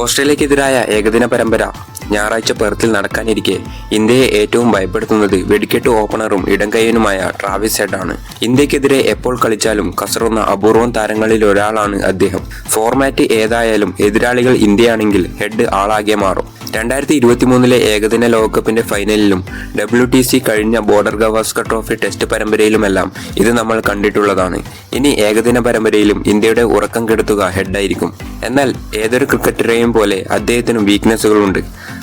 ഓസ്ട്രേലിയക്കെതിരായ ഏകദിന പരമ്പര ഞായറാഴ്ച പെർത്തിൽ നടക്കാനിരിക്കെ ഇന്ത്യയെ ഏറ്റവും ഭയപ്പെടുത്തുന്നത് വെടിക്കെട്ട് ഓപ്പണറും ഇടംകൈയനുമായ ട്രാവിസ് ഹെഡ് ആണ് ഇന്ത്യക്കെതിരെ എപ്പോൾ കളിച്ചാലും കസറുന്ന അപൂർവം താരങ്ങളിൽ ഒരാളാണ് അദ്ദേഹം. ഫോർമാറ്റ് ഏതായാലും എതിരാളികൾ ഇന്ത്യയാണെങ്കിൽ ഹെഡ് ആളാകെ മാറും. രണ്ടായിരത്തി ഇരുപത്തി മൂന്നിലെ ഏകദിന ലോകകപ്പിന്റെ ഫൈനലിലും ഡബ്ല്യു ടി സി കഴിഞ്ഞ ബോർഡർ ഗവാസ്കർ ട്രോഫി ടെസ്റ്റ് പരമ്പരയിലുമെല്ലാം ഇത് നമ്മൾ കണ്ടിട്ടുള്ളതാണ്. ഇനി ഏകദിന പരമ്പരയിലും ഇന്ത്യയുടെ ഉറക്കം കെടുത്തുക ഹെഡായിരിക്കും. എന്നാൽ ഏതൊരു ക്രിക്കറ്ററെയും പോലെ അദ്ദേഹത്തിനും വീക്ക്നെസ്സുകളുണ്ട്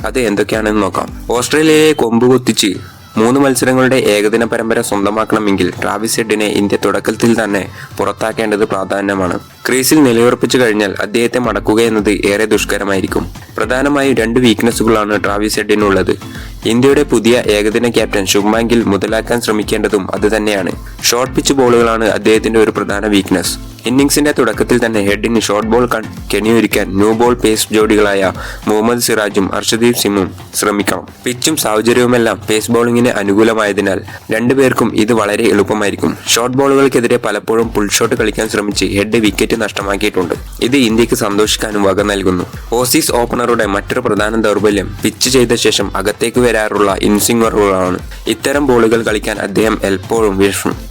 അത് എന്തൊക്കെയാണെന്ന് നോക്കാം. ഓസ്ട്രേലിയയെ കൊമ്പ് കുത്തിച്ച് മൂന്ന് മത്സരങ്ങളുടെ ഏകദിന പരമ്പര സ്വന്തമാക്കണമെങ്കിൽ ട്രാവിസ് ഹെഡിനെ ഇന്ത്യ തുടക്കത്തിൽ തന്നെ പുറത്താക്കേണ്ടത് പ്രാധാന്യമാണ്. ക്രീസിൽ നിലയുറപ്പിച്ചു കഴിഞ്ഞാൽ അദ്ദേഹത്തെ മടക്കുക എന്നത് ഏറെ ദുഷ്കരമായിരിക്കും. പ്രധാനമായും രണ്ട് വീക്ക്നെസ്സുകളാണ് ട്രാവിസ് ഹെഡിനുള്ളത്. ഇന്ത്യയുടെ പുതിയ ഏകദിന ക്യാപ്റ്റൻ ശുഭ്മാൻ മുതലാക്കാൻ ശ്രമിക്കേണ്ടതും അതുതന്നെയാണ് ഷോർട്ട് പിച്ച് ബോളുകളാണ് അദ്ദേഹത്തിന്റെ ഒരു പ്രധാന വീക്ക്നെസ് ഇന്നിംഗ്സിന്റെ തുടക്കത്തിൽ തന്നെ ഹെഡിന് ഷോർട്ട് ബോൾ കെണിയൊരുക്കാൻ ന്യൂ ബോൾ പേസ് ജോഡികളായ മുഹമ്മദ് സിറാജും അർഷദീപ് സിംഗും ശ്രമിക്കണം. പിച്ചും സാഹചര്യവുമെല്ലാം പേസ് ബോളിങ്ങിന് അനുകൂലമായതിനാൽ രണ്ടുപേർക്കും ഇത് വളരെ എളുപ്പമായിരിക്കും. ഷോർട്ട് ബോളുകൾക്കെതിരെ പലപ്പോഴും പുൾഷോട്ട് കളിക്കാൻ ശ്രമിച്ച് ഹെഡ് വിക്കറ്റ് നഷ്ടമാക്കിയിട്ടുണ്ട്. ഇത് ഇന്ത്യയ്ക്ക് സന്തോഷിക്കാനും വക നൽകുന്നു. ഓസീസ് ഓപ്പണറുടെ മറ്റൊരു പ്രധാന ദൗർബല്യം പിച്ച് ചെയ്ത ശേഷം അകത്തേക്ക് വരാറുള്ള ഇൻസിംഗറുകളാണ്. ഇത്തരം ബോളുകൾ കളിക്കാൻ അദ്ദേഹം എപ്പോഴും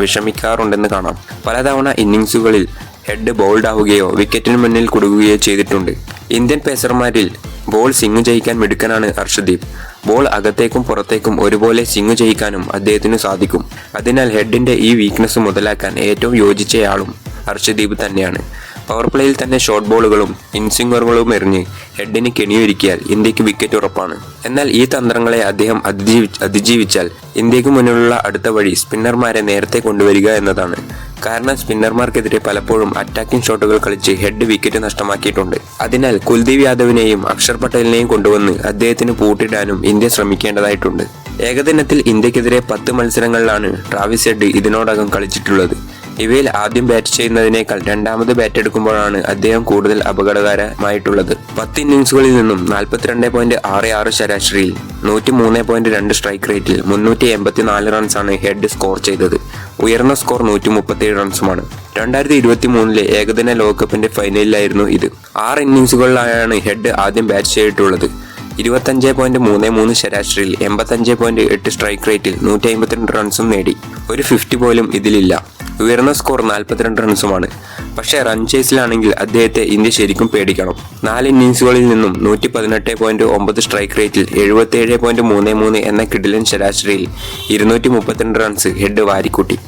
വിഷമിക്കാറുണ്ടെന്ന് കാണാം. പലതവണ ഇന്നിംഗ്സുകളിൽ ഹെഡ് ബോൾഡ് ആവുകയോ വിക്കറ്റിന് മുന്നിൽ കുടുങ്ങുകയോ ചെയ്തിട്ടുണ്ട്. ഇന്ത്യൻ പേസർമാരിൽ ബോൾ സിംഗ് ജയിക്കാൻ മിടുക്കനാണ് ഹർഷദീപ് ബോൾ അകത്തേക്കും പുറത്തേക്കും ഒരുപോലെ സിംഗ് ജയിക്കാനും അദ്ദേഹത്തിന് സാധിക്കും. അതിനാൽ ഹെഡിന്റെ ഈ വീക്ക്നെസ് മുതലാക്കാൻ ഏറ്റവും യോജിച്ചയാളും ഹർഷദീപ് തന്നെയാണ്. പവർ പ്ലേയിൽ തന്നെ ഷോർട്ട് ബോളുകളും ഇൻസിംഗറുകളും എറിഞ്ഞ് ഹെഡിന് കെണിയൊരുക്കിയാൽ ഇന്ത്യയ്ക്ക് വിക്കറ്റ് ഉറപ്പാണ്. എന്നാൽ ഈ തന്ത്രങ്ങളെ അദ്ദേഹം അതിജീവി അതിജീവിച്ചാൽ ഇന്ത്യയ്ക്ക് മുന്നിലുള്ള അടുത്ത വഴി സ്പിന്നർമാരെ നേരത്തെ കൊണ്ടുവരിക എന്നതാണ്. കാരണം സ്പിന്നർമാർക്കെതിരെ പലപ്പോഴും അറ്റാക്കിംഗ് ഷോട്ടുകൾ കളിച്ച് ഹെഡ് വിക്കറ്റ് നഷ്ടമാക്കിയിട്ടുണ്ട്. അതിനാൽ കുൽദീപ് യാദവിനെയും അക്ഷർ പട്ടേലിനെയും കൊണ്ടുവന്ന് അദ്ദേഹത്തിന് പൂട്ടിടാനും ഇന്ത്യ ശ്രമിക്കേണ്ടതായിട്ടുണ്ട്. ഏകദിനത്തിൽ ഇന്ത്യക്കെതിരെ പത്ത് മത്സരങ്ങളിലാണ് ട്രാവിസ് ഹെഡ് ഇതിനോടകം കളിച്ചിട്ടുള്ളത്. ഇവയിൽ ആദ്യം ബാറ്റ് ചെയ്യുന്നതിനേക്കാൾ രണ്ടാമത് ബാറ്റ് എടുക്കുമ്പോഴാണ് അദ്ദേഹം കൂടുതൽ അപകടകരമായിട്ടുള്ളത്. പത്ത് ഇന്നിംഗ്സുകളിൽ നിന്നും നാൽപ്പത്തിരണ്ട് പോയിന്റ് ആറ് ആറ് ശരാശരിയിൽ നൂറ്റി മൂന്ന് പോയിന്റ് രണ്ട് സ്ട്രൈക്ക് റേറ്റിൽ മുന്നൂറ്റി എൺപത്തിനാല് റൺസാണ് ഹെഡ് സ്കോർ ചെയ്തത്. ഉയർന്ന സ്കോർ നൂറ്റി മുപ്പത്തിയേഴ് റൺസുമാണ്. രണ്ടായിരത്തി ഇരുപത്തി മൂന്നിലെ ഏകദിന ലോകകപ്പിന്റെ ഫൈനലിലായിരുന്നു ഇത്. ആറ് ഇന്നിംഗ്സുകളിലായാണ് ഹെഡ് ആദ്യം ബാറ്റ് ചെയ്തിട്ടുള്ളത്. ഇരുപത്തഞ്ച് പോയിന്റ് മൂന്ന് മൂന്ന് ശരാശരിയിൽ എൺപത്തഞ്ച് പോയിന്റ് എട്ട് സ്ട്രൈക്ക് റേറ്റിൽ നൂറ്റി അമ്പത്തിരണ്ട് റൺസും നേടി. ഒരു ഫിഫ്റ്റി പോലും ഇതിലില്ല. ഉയർന്ന സ്കോർ നാൽപ്പത്തിരണ്ട് റൺസുമാണ് പക്ഷേ റൺ ചേസിലാണെങ്കിൽ അദ്ദേഹത്തെ ഇന്ത്യ ശരിക്കും പേടിക്കണം. നാല് ഇന്നിങ്സുകളിൽ നിന്നും നൂറ്റി പതിനെട്ട് പോയിന്റ് ഒമ്പത് സ്ട്രൈക്ക് റേറ്റിൽ എഴുപത്തിയേഴ് പോയിന്റ് മൂന്ന് മൂന്ന് എന്ന കിടിലൻ ശരാശരിയിൽ ഇരുന്നൂറ്റി മുപ്പത്തിരണ്ട് റൺസ് ഹെഡ് വാരിക്കൂട്ടി.